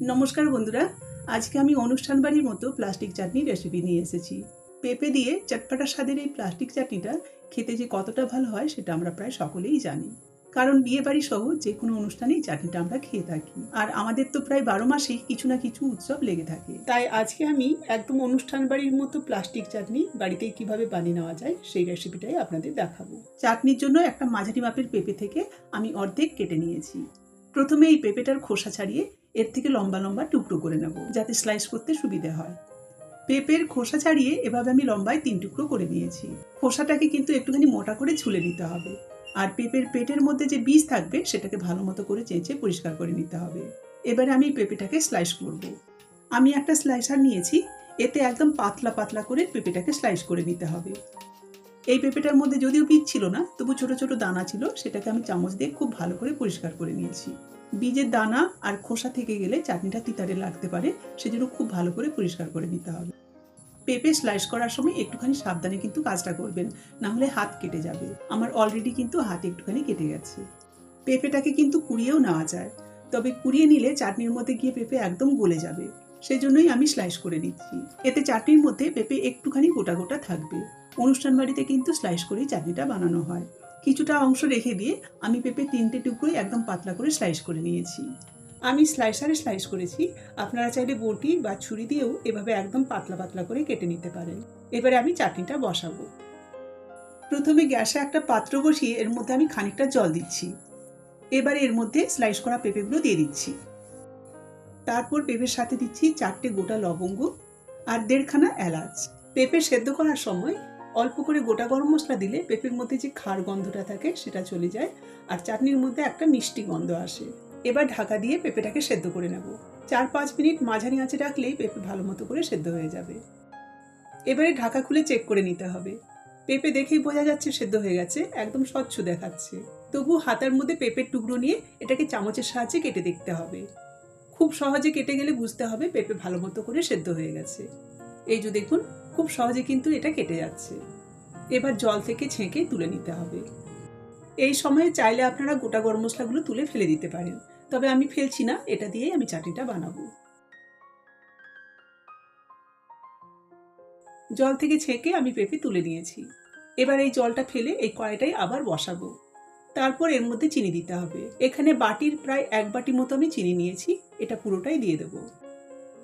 নমস্কার বন্ধুরা, আজকে আমি অনুষ্ঠান বাড়ির মতো প্লাস্টিক চাটনি রেসিপি নিয়ে এসেছি। পেঁপে দিয়ে চটপাটা স্বাদের এই প্লাস্টিক চাটনিটা খেতে যে কতটা ভালো হয় সেটা আমরা প্রায় সকলেই জানি। কারণ বিয়ে বাড়ি সহ যে কোনো অনুষ্ঠানেই চাটনিটা আমরা খেয়ে থাকি। আর আমাদের তো প্রায় বারো মাসেই কিছু না কিছু উৎসব লেগে থাকে। তাই আজকে আমি একদম অনুষ্ঠান বাড়ির মতো প্লাস্টিক চাটনি বাড়িতে কীভাবে বানিয়ে নেওয়া যায় সেই রেসিপিটাই আপনাদের দেখাবো। চাটনির জন্য একটা মাঝারি মাপের পেঁপে থেকে আমি অর্ধেক কেটে নিয়েছি। প্রথমে এই পেঁপেটার খোসা ছাড়িয়ে এর থেকে লম্বা লম্বা টুকরো করে নেব, যাতে স্লাইস করতে সুবিধে হয়। পেঁপের খোসা ছাড়িয়ে এভাবে আমি লম্বায় তিন টুকরো করে নিয়েছি। খোসাটাকে কিন্তু একটুখানি মোটা করে ছুলে নিতে হবে। আর পেঁপের পেটের মধ্যে যে বীজ থাকবে, সেটাকে ভালো মতো করে চেঁচে পরিষ্কার করে নিতে হবে। এবারে আমি পেঁপেটাকে স্লাইস করব। আমি একটা স্লাইসার নিয়েছি, এতে একদম পাতলা পাতলা করে পেঁপেটাকে স্লাইস করে নিতে হবে। এই পেঁপেটার মধ্যে যদিও বীজ ছিল না, তবু ছোট ছোট দানা ছিল, সেটাকে আমি চামচ দিয়ে খুব ভালো করে পরিষ্কার করে নিয়েছি। বীজের দানা আর খোসা থেকে গেলে চাটনিটা তিতারে লাগতে পারে, সেজন্য খুব ভালো করে পরিষ্কার করে নিতে হবে। পেঁপে স্লাইস করার সময় একটুখানি সাবধানে কিন্তু কাজটা করবেন, না হলে হাত কেটে যাবে। আমার অলরেডি কিন্তু হাত একটুখানি কেটে গেছে। পেঁপেটাকে কিন্তু কুড়িয়েও নেওয়া যায়, তবে কুড়িয়ে নিলে চাটনির মধ্যে গিয়ে পেঁপে একদম গলে যাবে সেই জন্যই আমি স্লাইস করে নিচ্ছি। এতে চাটনির মধ্যে পেঁপে একটুখানি গোটা গোটা থাকবে। অনুষ্ঠান বাড়িতে কিন্তু স্লাইস করেই চাটনিটা বানানো হয়। কিছুটা অংশ রেখে দিয়ে আমি পেঁপে তিনটে টুকরোই একদম পাতলা করে স্লাইস করে নিয়েছি। আমি স্লাইসারে স্লাইস করেছি। আপনারা চাইলে বটি বা ছুরি দিয়েও এভাবে একদম পাতলা পাতলা করে কেটে নিতে পারেন। এবারে আমি চাটনিটা বসাবো। প্রথমে গ্যাসে একটা পাত্র বসিয়ে এর মধ্যে আমি খানিকটা জল দিচ্ছি। এবারে এর মধ্যে স্লাইস করা পেঁপেগুলো দিয়ে দিচ্ছি। তারপর পেঁপের সাথে দিচ্ছি চারটে গোটা লবঙ্গ আর দেড়খানা এলাচ। পেঁপে সেদ্ধ করার সময় অল্প করে গোটা গরম মশলা দিলে পেঁপের মধ্যে যে খার গন্ধটা থাকে সেটা চলে যায় আর চাটনির মধ্যে একটা মিষ্টি গন্ধ আসে। এবার ঢাকা দিয়ে পেঁপেটাকে সেদ্ধ করে নেব। চার পাঁচ মিনিট মাঝারি আঁচে রাখলেই পেঁপে ভালো মতো করে সেদ্ধ হয়ে যাবে। এবারে ঢাকা খুলে চেক করে নিতে হবে। পেঁপে দেখেই বোঝা যাচ্ছে সেদ্ধ হয়ে গেছে, একদম স্বচ্ছ দেখাচ্ছে। তবু হাতার মধ্যে পেঁপের টুকরো নিয়ে এটাকে চামচের সাহায্যে কেটে দেখতে হবে। খুব সহজে কেটে গেলে বুঝতে হবে পেঁপে ভালো মতো করে সেদ্ধ হয়ে গেছে। এই যে দেখুন, খুব সহজে কিন্তু এটা কেটে যাচ্ছে। এবার জল থেকে ছেঁকে তুলে নিতে হবে। এই সময়ে চাইলে আপনারা গোটা গরম মশলাগুলো তুলে ফেলে দিতে পারেন। তবে আমি ফেলছি না, এটা দিয়েই আমি চাটনিটা বানাবো। জল থেকে ছেঁকে আমি পেঁপে তুলে নিয়েছি। এবার এই জলটা ফেলে এই কড়াইটাই আবার বসাবো। তারপর এর মধ্যে চিনি দিতে হবে। এখানে বাটির প্রায় এক বাটি মতো আমি চিনি নিয়েছি, এটা পুরোটাই দিয়ে দেবো।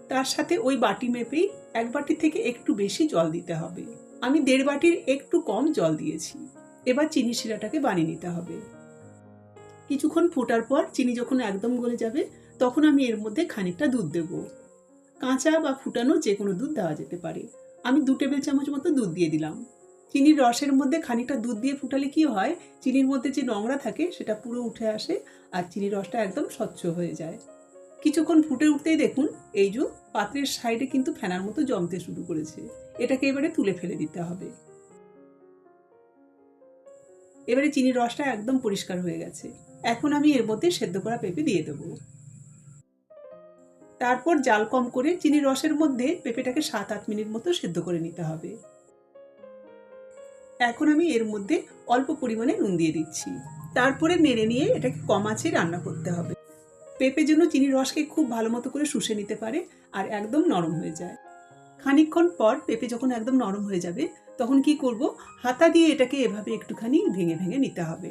তার সাথে ওই বাটি মেপেই এক বাটি থেকে একটু বেশি জল দিতে হবে। আমি দেড় বাটির একটু কম জল দিয়েছি। এবার চিনি শিরাটাকে বানিয়ে নিতে হবে। কিছুক্ষণ ফোটার পর চিনি যখন একদম গলে যাবে, তখন আমি এর মধ্যে খানিকটা দুধ দেব। কাঁচা বা ফুটানো যে কোনো দুধ দেওয়া যেতে পারে। আমি দু টেবিল চামচ মতো দুধ দিয়ে দিলাম। চিনির রসের মধ্যে খানিকটা দুধ দিয়ে ফুটালে কি হয়? চিনির মধ্যে যে নোংরা থাকে, সেটা পুরো উঠে আসে আর চিনির রসটা একদম স্বচ্ছ হয়ে যায়। কিছুক্ষণ ফুটে উঠতেই দেখুন, এই যে পাত্রের সাইডে কিন্তু ফেনার মতো জমতে শুরু করেছে। এটাকে এবারে তুলে ফেলে দিতে হবে। এবারে চিনির রসটা একদম পরিষ্কার হয়ে গেছে। এখন আমি এর মধ্যে সেদ্ধ করা পেঁপে দিয়ে দেব। তারপর জাল কম করে চিনির রসের মধ্যে পেঁপেটাকে সাত আট মিনিট মতো সেদ্ধ করে নিতে হবে। এখন আমি এর মধ্যে অল্প পরিমাণে নুন দিয়ে দিচ্ছি। তারপরে নেড়ে নিয়ে এটাকে কম আঁচে রান্না করতে হবে। পেঁপে যেন চিনির রসকে খুব ভালো মতো করে শুষে নিতে পারে আর একদম নরম হয়ে যায়। খানিকক্ষণ পর পেঁপে যখন একদম নরম হয়ে যাবে, তখন কি করব? হাতা দিয়ে এটাকে এভাবে একটুখানি ভেঙে ভেঙে নিতে হবে।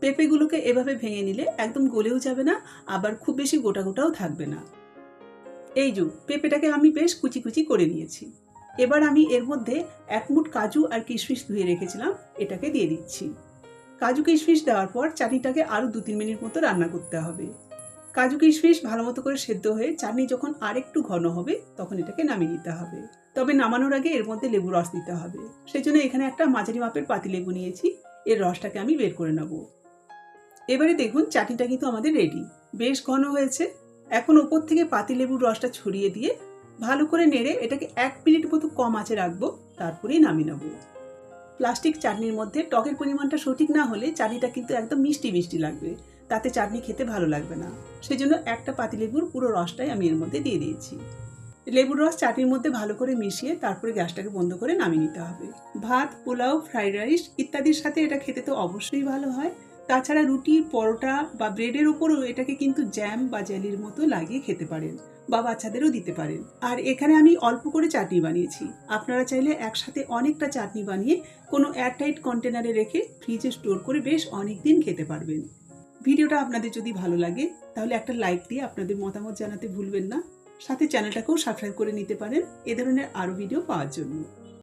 পেঁপেগুলোকে এভাবে ভেঙে নিলে একদম গলেও যাবে না, আবার খুব বেশি গোটা গোটাও থাকবে না। এই যু, পেঁপেটাকে আমি বেশ কুচি কুচি করে নিয়েছি। এবার আমি এর মধ্যে এক মুঠ কাজু আর কিশমিশ ধুয়ে রেখেছিলাম, এটাকে দিয়ে দিচ্ছি। কাজু কিশমিশ দেওয়ার পর চাটনিটাকে আরও দু তিন মিনিট মতো রান্না করতে হবে। কাজু কিশমিশ ভালো মতো করে সেদ্ধ হয়ে চাটনি যখন আর একটু ঘন হবে, তখন এটাকে নামিয়ে নিতে হবে। তবে নামানোর আগে এর মধ্যে লেবু রস দিতে হবে। সেই জন্য এখানে একটা মাঝারি মাপের পাতি লেবু নিয়েছি। এর রসটাকে আমি বের করে নেব। এবারে দেখুন চাটনিটা কিন্তু আমাদের রেডি বেশ ঘন হয়েছে। এখন ওপর থেকে পাতি লেবুর রসটা ছড়িয়ে দিয়ে ভালো করে নেড়ে এটাকে এক মিনিট মতো কম আঁচে রাখব, তারপরেই নামিয়ে নেব। প্লাস্টিক চাটনির মধ্যে টকের পরিমাণটা সঠিক না হলে চাটনিটা কিন্তু একদম মিষ্টি মিষ্টি লাগবে। তাতে চাটনি খেতে ভালো লাগবে না। সেই জন্য একটা পাতিলেবুর পুরো রসটাই আমি এর মধ্যে দিয়ে দিয়েছি। লেবুর রস চাটনির মধ্যে ভালো করে মিশিয়ে তারপরে গ্যাসটাকে বন্ধ করে নামিয়ে নিতে হবে। ভাত, পোলাও, ফ্রাইড রাইস ইত্যাদির সাথে এটা খেতে তো অবশ্যই ভালো হয়। তাছাড়া রুটি, পরোটা বা ব্রেডের ওপরও এটাকে কিন্তু জ্যাম বা জেলির মতো লাগিয়ে খেতে পারেন বা বাচ্চাদেরও দিতে পারেন। আর এখানে আমি অল্প করে চাটনি বানিয়েছি। আপনারা চাইলে একসাথে অনেকটা চাটনি বানিয়ে কোনো এয়ারটাইট কন্টেনারে রেখে ফ্রিজে স্টোর করে বেশ অনেক দিন খেতে পারবেন। ভিডিওটা আপনাদের যদি ভালো লাগে, তাহলে একটা লাইক দিয়ে আপনাদের মতামত জানাতে ভুলবেন না। সাথে চ্যানেলটাকেও সাবস্ক্রাইব করে নিতে পারেন, এ ধরনের আরও ভিডিও পাওয়ার জন্য।